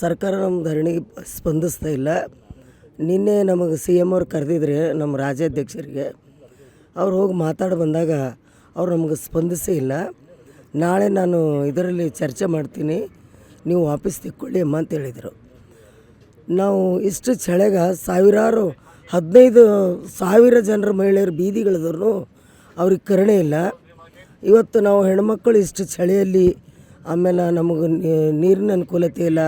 ಸರ್ಕಾರ ನಮ್ಮ ಧರಣಿಗೆ ಸ್ಪಂದಿಸ್ತಾ ಇಲ್ಲ. ನಿನ್ನೆ ನಮಗೆ ಸಿ ಎಂ ಅವ್ರು ಕರೆದಿದ್ರೆ ನಮ್ಮ ರಾಜ್ಯಾಧ್ಯಕ್ಷರಿಗೆ, ಅವ್ರು ಹೋಗಿ ಮಾತಾಡಿ ಬಂದಾಗ ಅವ್ರು ನಮಗೆ ಸ್ಪಂದಿಸೇ ಇಲ್ಲ. ನಾಳೆ ನಾನು ಇದರಲ್ಲಿ ಚರ್ಚೆ ಮಾಡ್ತೀನಿ, ನೀವು ವಾಪಸ್ ತಿಕ್ಕೊಳ್ಳಿ ಅಮ್ಮ ಅಂತ ಹೇಳಿದರು. ನಾವು ಇಷ್ಟು ಚಳಿಗ ಸಾವಿರಾರು ಹದಿನೈದು ಸಾವಿರ ಜನರ ಮಹಿಳೆಯರು ಬೀದಿಗಳಿದ್ರು ಅವ್ರಿಗೆ ಕರುಣೆ ಇಲ್ಲ. ಇವತ್ತು ನಾವು ಹೆಣ್ಮಕ್ಳು ಇಷ್ಟು ಚಳಿಯಲ್ಲಿ ಆಮೇಲೆ ನಮಗೆ ನೀರಿನ ಅನುಕೂಲತೆ ಇಲ್ಲ.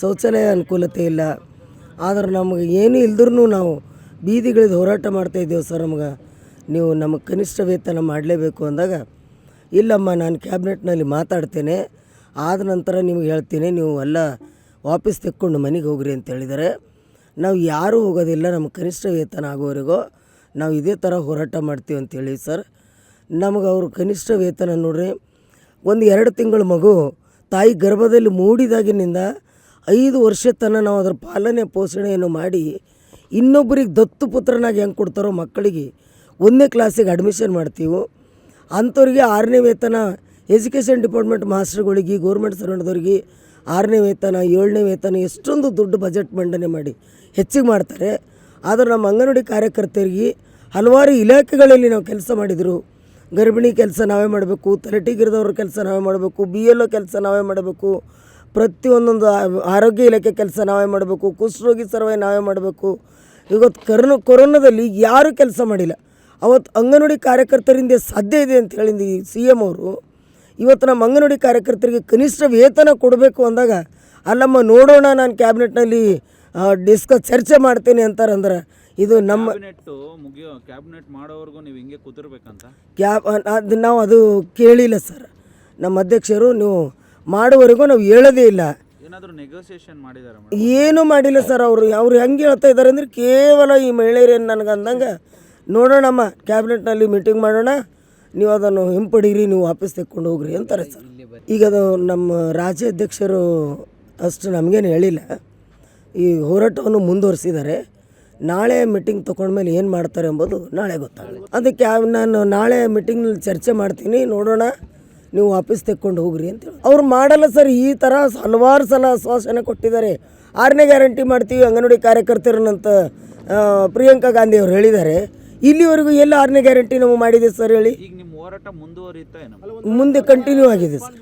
ಶೌಚಾಲಯ ಅನುಕೂಲತೆ ಇಲ್ಲ. ಆದ್ರೆ ನಮಗೆ ಏನೂ ಇಲ್ದ್ರೂ ನಾವು ಬೀದಿಗಳಿದ್ದು ಹೋರಾಟ ಮಾಡ್ತಾಯಿದ್ದೇವೆ ಸರ್ ನಮ್ಗೆ. ನೀವು ನಮಗೆ ಕನಿಷ್ಠ ವೇತನ ಮಾಡಲೇಬೇಕು ಅಂದಾಗ, ಇಲ್ಲಮ್ಮ, ನಾನು ಕ್ಯಾಬಿನೆಟ್ನಲ್ಲಿ ಮಾತಾಡ್ತೇನೆ. ಆದ ನಂತರ ನಿಮ್ಗೆ ಹೇಳ್ತೀನಿ, ನೀವು ಎಲ್ಲ ವಾಪಸ್ ತೆಕ್ಕೊಂಡು ಮನೆಗೆ ಹೋಗ್ರಿ ಅಂತ ಹೇಳಿದರೆ ನಾವು ಯಾರೂ ಹೋಗೋದಿಲ್ಲ, ನಮ್ಮ ಕನಿಷ್ಠ ವೇತನ ಆಗೋವರೆಗೂ ನಾವು ಇದೇ ಥರ ಹೋರಾಟ ಮಾಡ್ತೀವಿ ಅಂತೇಳಿ ಸರ್. ನಮಗೆ ಅವರು ಕನಿಷ್ಠ ವೇತನ ನೋಡ್ರಿ, ಒಂದು ಎರಡು ತಿಂಗಳು ಮಗು ತಾಯಿ ಗರ್ಭದಲ್ಲಿ ಮೂಡಿದಾಗಿನಿಂದ ಐದು ವರ್ಷ ತನಕ ನಾವು ಅದ್ರ ಪಾಲನೆ ಪೋಷಣೆಯನ್ನು ಮಾಡಿ ಇನ್ನೊಬ್ಬರಿಗೆ ದತ್ತು ಪುತ್ರನಾಗಿ ಹೆಂಗೆ ಕೊಡ್ತಾರೋ ಮಕ್ಕಳಿಗೆ ಒಂದನೇ ಕ್ಲಾಸಿಗೆ ಅಡ್ಮಿಷನ್ ಮಾಡ್ತೀವೋ, ಅಂಥವ್ರಿಗೆ ಆರನೇ ವೇತನ ಎಜುಕೇಷನ್ ಡಿಪಾರ್ಟ್ಮೆಂಟ್ ಮಾಸ್ಟರ್ಗಳಿಗೆ ಗೌರ್ಮೆಂಟ್ ಸರ್ವೆಂಟ್ದವ್ರಿಗೆ ಆರನೇ ವೇತನ, ಏಳನೇ ವೇತನ, ಎಷ್ಟೊಂದು ದುಡ್ಡು ಬಜೆಟ್ ಮಂಡನೆ ಮಾಡಿ ಹೆಚ್ಚಿಗೆ ಮಾಡ್ತಾರೆ. ಆದರೆ ನಮ್ಮ ಅಂಗನವಾಡಿ ಕಾರ್ಯಕರ್ತರಿಗೆ ಹಲವಾರು ಇಲಾಖೆಗಳಲ್ಲಿ ನಾವು ಕೆಲಸ ಮಾಡಿದರು. ಗರ್ಭಿಣಿ ಕೆಲಸ ನಾವೇ ಮಾಡಬೇಕು ತಲೆಟಿಗಿರಿದವ್ರ ಕೆಲಸ ನಾವೇ ಮಾಡಬೇಕು ಬಿ ಎಲ್ ಒ ಕೆಲಸ ನಾವೇ ಮಾಡಬೇಕು. ಪ್ರತಿಯೊಂದೊಂದು ಆರೋಗ್ಯ ಇಲಾಖೆ ಕೆಲಸ ನಾವೇ ಮಾಡಬೇಕು ಕುಷ್ಠರೋಗಿ ಸರ್ವೆ ನಾವೇ ಮಾಡಬೇಕು. ಇವತ್ತು ಕರೋನ ಕೊರೋನಾದಲ್ಲಿ ಯಾರೂ ಕೆಲಸ ಮಾಡಿಲ್ಲ. ಅವತ್ತು ಅಂಗನವಾಡಿ ಕಾರ್ಯಕರ್ತರಿಂದ ಸಾಧ್ಯ ಇದೆ ಅಂತ ಹೇಳಿದ ಈ ಸಿ ಎಂ ಅವರು. ಇವತ್ತು ನಮ್ಮ ಅಂಗನವಾಡಿ ಕಾರ್ಯಕರ್ತರಿಗೆ ಕನಿಷ್ಠ ವೇತನ ಕೊಡಬೇಕು ಅಂದಾಗ ಅಲ್ಲಮ್ಮ ನೋಡೋಣ ನಾನು ಕ್ಯಾಬಿನೆಟ್ನಲ್ಲಿ ಡಿಸ್ಕಸ್ ಚರ್ಚೆ ಮಾಡ್ತೀನಿ ಅಂತಾರಂದ್ರೆ ಇದು ನಮ್ಮ ಕ್ಯಾಬಿನೆಟ್ ಮುಗಿಯೋ ಕ್ಯಾಬಿನೆಟ್ ಮಾಡೋವರೆಗೂ ನೀವು ಹಿಂಗೆ ಕೂತಿರ್ಬೇಕಂತ ಕ್ಯಾಬ್ ಅದು ನಾವು ಅದು ಕೇಳಿಲ್ಲ ಸರ್. ನಮ್ಮ ಅಧ್ಯಕ್ಷರು ನೀವು ಮಾಡುವವರೆಗೂ ನಾವು ಹೇಳೋದೇ ಇಲ್ಲ. ಏನಾದರೂ ನೆಗೋಸಿಯೇಷನ್ ಏನೂ ಮಾಡಿಲ್ಲ ಸರ್ ಅವರು. ಅವ್ರು ಹೆಂಗೆ ಹೇಳ್ತಾ ಇದ್ದಾರೆ ಅಂದ್ರೆ ಕೇವಲ ಈ ಮಹಿಳೆಯರೇನು ನನಗೆ ಅಂದಂಗೆ ನೋಡೋಣಮ್ಮ ಕ್ಯಾಬಿನೆಟ್ನಲ್ಲಿ ಮೀಟಿಂಗ್ ಮಾಡೋಣ ನೀವು ಅದನ್ನು ಹಿಂಪಡೀರಿ ನೀವು ವಾಪಸ್ ತೆಕ್ಕೊಂಡು ಹೋಗ್ರಿ ಅಂತಾರೆ ಸರ್ ಈಗ ಅದು ನಮ್ಮ ರಾಜ್ಯಾಧ್ಯಕ್ಷರು ಅಷ್ಟು ನಮಗೇನು ಹೇಳಿಲ್ಲ. ಈ ಹೋರಾಟವನ್ನು ಮುಂದುವರಿಸಿದ್ದಾರೆ. ನಾಳೆ ಮೀಟಿಂಗ್ ತೊಗೊಂಡ್ಮೇಲೆ ಏನು ಮಾಡ್ತಾರೆ ಎಂಬುದು ನಾಳೆ ಗೊತ್ತಾಗಲಿ ಅದಕ್ಕೆ ನಾನು ನಾಳೆ ಮೀಟಿಂಗ್ನಲ್ಲಿ ಚರ್ಚೆ ಮಾಡ್ತೀನಿ. ನೋಡೋಣ. ನೀವು ವಾಪಸ್ ತೆಕ್ಕೊಂಡು ಹೋಗ್ರಿ ಅಂತ ಹೇಳಿ. ಅವ್ರು ಮಾಡಲ್ಲ ಸರ್ ಈ ಥರ ಹಲವಾರು ಸಲ ಆಶ್ವಾಸನೆ ಕೊಟ್ಟಿದ್ದಾರೆ. ಆರನೇ ಗ್ಯಾರಂಟಿ ಮಾಡ್ತೀವಿ ಅಂಗನವಾಡಿ ಕಾರ್ಯಕರ್ತರನ್ನಂತ ಪ್ರಿಯಾಂಕಾ ಗಾಂಧಿ ಅವರು ಹೇಳಿದ್ದಾರೆ. ಇಲ್ಲಿವರೆಗೂ ಎಲ್ಲ ಆರನೇ ಗ್ಯಾರಂಟಿ ನಾವು ಮಾಡಿದೆ ಸರ್ ಹೇಳಿ. ಮುಂದೆ ಕಂಟಿನ್ಯೂ ಆಗಿದೆ ಸರ್.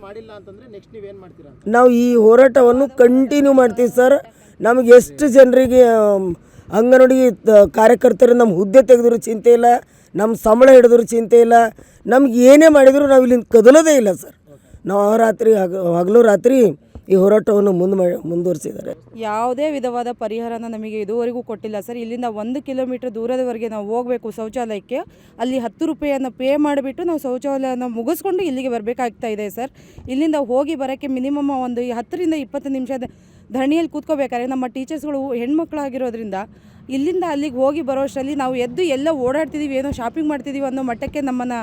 ನಾವು ಈ ಹೋರಾಟವನ್ನು ಕಂಟಿನ್ಯೂ ಮಾಡ್ತೀವಿ ಸರ್. ನಮಗೆ ಎಷ್ಟು ಜನರಿಗೆ ಅಂಗನವಾಡಿ ಕಾರ್ಯಕರ್ತರು ನಮ್ಮ ಹುದ್ದೆ ತೆಗೆದ್ರು ಚಿಂತೆ ಇಲ್ಲ ನಮ್ಮ ಸಂಬಳ ಹಿಡಿದ್ರು ಚಿಂತೆ ಇಲ್ಲ, ನಮ್ಗೆ ಏನೇ ಮಾಡಿದರೂ ನಾವು ಇಲ್ಲಿಂದ ಕದಲೋದೇ ಇಲ್ಲ ಸರ್. ನಾವು ರಾತ್ರಿ ಹಗ, ಹಗಲು ರಾತ್ರಿ ಈ ಹೋರಾಟವನ್ನು ಮುಂದೆ ಮುಂದುವರಿಸಿದ್ದಾರೆ. ಯಾವುದೇ ವಿಧವಾದ ಪರಿಹಾರನ ನಮಗೆ ಇದುವರೆಗೂ ಕೊಟ್ಟಿಲ್ಲ ಸರ್. ಇಲ್ಲಿಂದ ಒಂದು ಕಿಲೋಮೀಟರ್ ದೂರದವರೆಗೆ ನಾವು ಹೋಗಬೇಕು ಶೌಚಾಲಯಕ್ಕೆ. ಅಲ್ಲಿ ಹತ್ತು ರೂಪಾಯಿಯನ್ನು ಪೇ ಮಾಡಿಬಿಟ್ಟು ನಾವು ಶೌಚಾಲಯನ ಮುಗಿಸ್ಕೊಂಡು ಇಲ್ಲಿಗೆ ಬರಬೇಕಾಗ್ತಾ ಇದೆ ಸರ್. ಇಲ್ಲಿಂದ ಹೋಗಿ ಬರೋಕ್ಕೆ ಮಿನಿಮಮ್ ಒಂದು ಹತ್ತರಿಂದ ಇಪ್ಪತ್ತು ನಿಮಿಷದ ಧರಣಿಯಲ್ಲಿ ಕೂತ್ಕೋಬೇಕಾದ್ರೆ ನಮ್ಮ ಟೀಚರ್ಸ್ಗಳು ಹೆಣ್ಮಕ್ಳಾಗಿರೋದ್ರಿಂದ ಇಲ್ಲಿಂದ ಅಲ್ಲಿಗೆ ಹೋಗಿ ಬರೋಷ್ಟರಲ್ಲಿ ನಾವು ಎದ್ದು ಎಲ್ಲ ಓಡಾಡ್ತಿದ್ದೀವಿ ಏನೋ ಶಾಪಿಂಗ್ ಮಾಡ್ತಿದ್ದೀವಿ ಅನ್ನೋ ಮಟ್ಟಕ್ಕೆ ನಮ್ಮನ್ನು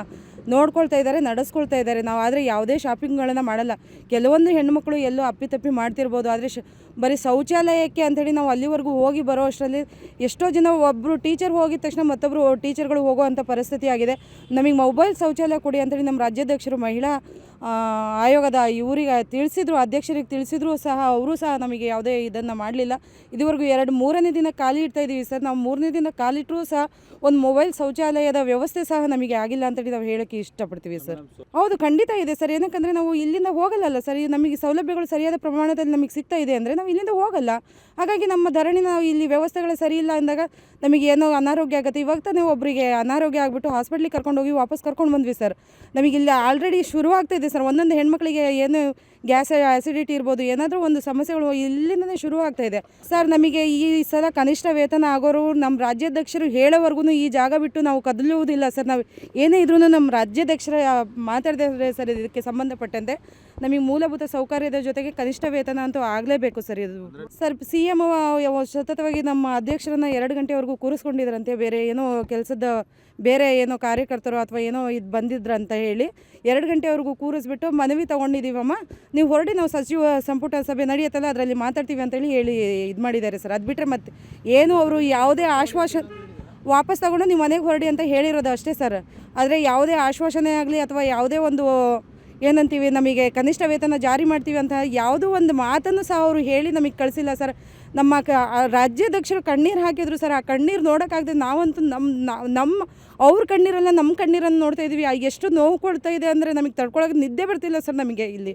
ನೋಡ್ಕೊಳ್ತಾ ಇದ್ದಾರೆ, ನಡೆಸ್ಕೊಳ್ತಾ ಇದ್ದಾರೆ. ನಾವು ಆದರೆ ಯಾವುದೇ ಶಾಪಿಂಗ್ಗಳನ್ನು ಮಾಡಲ್ಲ. ಕೆಲವೊಂದು ಹೆಣ್ಮಕ್ಳು ಎಲ್ಲೋ ಅಪ್ಪಿತಪ್ಪಿ ಮಾಡ್ತಿರ್ಬೋದು. ಆದರೆ ಶ, ಬರೀ ಶೌಚಾಲಯಕ್ಕೆ ಅಂಥೇಳಿ ನಾವು ಅಲ್ಲಿವರೆಗೂ ಹೋಗಿ ಬರೋ ಅಷ್ಟರಲ್ಲಿ ಎಷ್ಟೋ ಜನ ಒಬ್ಬರು ಟೀಚರ್ ಹೋಗಿದ ತಕ್ಷಣ ಮತ್ತೊಬ್ಬರು ಟೀಚರ್ಗಳು ಹೋಗುವಂಥ ಪರಿಸ್ಥಿತಿ ಆಗಿದೆ. ನಮಗೆ ಮೊಬೈಲ್ ಶೌಚಾಲಯ ಕೊಡಿ ಅಂಥೇಳಿ ನಮ್ಮ ರಾಜ್ಯಾಧ್ಯಕ್ಷರು ಮಹಿಳಾ ಆಯೋಗದ ಇವರಿಗೆ ತಿಳಿಸಿದ್ರು, ಅಧ್ಯಕ್ಷರಿಗೆ ತಿಳಿಸಿದ್ರು ಸಹ ಅವರು ಸಹ ನಮಗೆ ಯಾವುದೇ ಇದನ್ನು ಮಾಡಲಿಲ್ಲ. ಇದುವರೆಗೂ ಎರಡು ಮೂರನೇ ದಿನ ಖಾಲಿ ಇಡ್ತಾ ಇದ್ದೀವಿ ಸರ್. ನಾವು ಮೂರನೇ ದಿನ ಖಾಲಿಟ್ಟರೂ ಸಹ ಒಂದು ಮೊಬೈಲ್ ಶೌಚಾಲಯದ ವ್ಯವಸ್ಥೆ ಸಹ ನಮಗೆ ಆಗಿಲ್ಲ ಅಂತೇಳಿ ನಾವು ಹೇಳೋಕ್ಕೆ ಇಷ್ಟಪಡ್ತೀವಿ ಸರ್. ಹೌದು, ಖಂಡಿತ ಇದೆ ಸರ್. ಏನಕ್ಕಂದರೆ ನಾವು ಇಲ್ಲಿಂದ ಹೋಗಲ್ಲಲ್ಲ ಸರ್. ನಮಗೆ ಸೌಲಭ್ಯಗಳು ಸರಿಯಾದ ಪ್ರಮಾಣದಲ್ಲಿ ನಮಗೆ ಸಿಗ್ತಾ ಇದೆ ಅಂದರೆ ನಾವು ಇಲ್ಲಿಂದ ಹೋಗಲ್ಲ. ಹಾಗಾಗಿ ನಮ್ಮ ಧರಣಿ ನಾವು ಇಲ್ಲಿ ವ್ಯವಸ್ಥೆಗಳು ಸರಿ ಇಲ್ಲ ಅಂದಾಗ ನಮಗೆ ಏನೋ ಅನಾರೋಗ್ಯ ಆಗುತ್ತೆ. ಇವಾಗ ತಾನೇ ಒಬ್ಬರಿಗೆ ಅನಾರೋಗ್ಯ ಆಗಿಬಿಟ್ಟು ಹಾಸ್ಪಿಟ್ಲಿಗೆ ಕರ್ಕೊಂಡು ಹೋಗಿ ವಾಪಸ್ ಕರ್ಕೊಂಡು ಬಂದ್ವಿ ಸರ್. ನಮಗೆ ಇಲ್ಲಿ ಆಲ್ರೆಡಿ ಶುರು ಆಗ್ತಾ ಸರ್ ಒಂದೊಂದು ಹೆಣ್ಮಕ್ಳಿಗೆ ಏನು ಗ್ಯಾಸ್ ಆ್ಯಸಿಡಿಟಿ ಇರ್ಬೋದು, ಏನಾದರೂ ಒಂದು ಸಮಸ್ಯೆಗಳು ಇಲ್ಲಿಂದನೇ ಶುರು ಆಗ್ತಾ ಇದೆ. ಸರ್, ನಮಗೆ ಈ ಸಲ ಕನಿಷ್ಠ ವೇತನ ಆಗೋರು ನಮ್ಮ ರಾಜ್ಯಾಧ್ಯಕ್ಷರು ಹೇಳೋವರೆಗೂ ಈ ಜಾಗ ಬಿಟ್ಟು ನಾವು ಕದಲುವುದಿಲ್ಲ ಸರ್. ನಾವು ಏನೇ ಇದ್ರೂ ನಮ್ಮ ರಾಜ್ಯಾಧ್ಯಕ್ಷರ ಮಾತಾಡಿದ್ರೆ ಸರ್ ಇದಕ್ಕೆ ಸಂಬಂಧಪಟ್ಟಂತೆ ನಮಗೆ ಮೂಲಭೂತ ಸೌಕರ್ಯದ ಜೊತೆಗೆ ಕನಿಷ್ಠ ವೇತನ ಅಂತೂ ಆಗಲೇಬೇಕು ಸರ್ ಇದು. ಸರ್ ಸಿ ಎಂ ಸತತವಾಗಿ ನಮ್ಮ ಅಧ್ಯಕ್ಷರನ್ನ ಎರಡು ಗಂಟೆವರೆಗೂ ಕೂರಿಸ್ಕೊಂಡಿದ್ರಂತೆ, ಬೇರೆ ಏನೋ ಕೆಲಸದ, ಬೇರೆ ಏನೋ ಕಾರ್ಯಕರ್ತರು ಅಥವಾ ಏನೋ ಇದು ಬಂದಿದ್ರಂತ ಹೇಳಿ ಎರಡು ಗಂಟೆವರೆಗೂ ಕೂರಿಸ್ಬಿಟ್ಟು ಮನವಿ ತೊಗೊಂಡಿದ್ದೀವಮ್ಮ ನೀವು ಹೊರಡಿ ನಾವು ಸಚಿವ ಸಂಪುಟ ಸಭೆ ನಡೆಯುತ್ತಲ್ಲ, ಅದರಲ್ಲಿ ಮಾತಾಡ್ತೀವಿ ಅಂತೇಳಿ ಹೇಳಿ ಇದು ಮಾಡಿದ್ದಾರೆ ಸರ್. ಅದು ಬಿಟ್ಟರೆ ಮತ್ತೆ ಏನು ಅವರು ಯಾವುದೇ ಆಶ್ವಾಸ ವಾಪಸ್ ತಗೊಂಡು ನೀವು ಮನೆಗೆ ಹೊರಡಿ ಅಂತ ಹೇಳಿರೋದು ಅಷ್ಟೇ ಸರ್. ಆದರೆ ಯಾವುದೇ ಆಶ್ವಾಸನೆ ಆಗಲಿ ಅಥವಾ ಯಾವುದೇ ಒಂದು ಏನಂತೀವಿ, ನಮಗೆ ಕನಿಷ್ಠ ವೇತನ ಜಾರಿ ಮಾಡ್ತೀವಿ ಅಂತ ಯಾವುದೋ ಒಂದು ಮಾತನ್ನು ಸಹ ಅವರು ಹೇಳಿ ನಮಗೆ ಕಳಿಸಿಲ್ಲ ಸರ್. ನಮ್ಮ ಕ ರಾಜ್ಯಾಧ್ಯಕ್ಷರು ಕಣ್ಣೀರು ಹಾಕಿದ್ರು ಸರ್. ಆ ಕಣ್ಣೀರು ನೋಡೋಕ್ಕಾಗದೆ ನಾವಂತೂ ನಮ್ಮ ನಮ್ಮ ಅವ್ರ ಕಣ್ಣೀರಲ್ಲ ನಮ್ಮ ಕಣ್ಣೀರನ್ನು ನೋಡ್ತಾ ಇದ್ದೀವಿ ಎಷ್ಟು ನೋವು ಕೊಡ್ತಾ ಇದೆ ಅಂದರೆ ನಮಗೆ ತಡ್ಕೊಳಕ್ಕೆ ನಿದ್ದೆ ಬರ್ತಿಲ್ಲ ಸರ್ ನಮಗೆ ಇಲ್ಲಿ.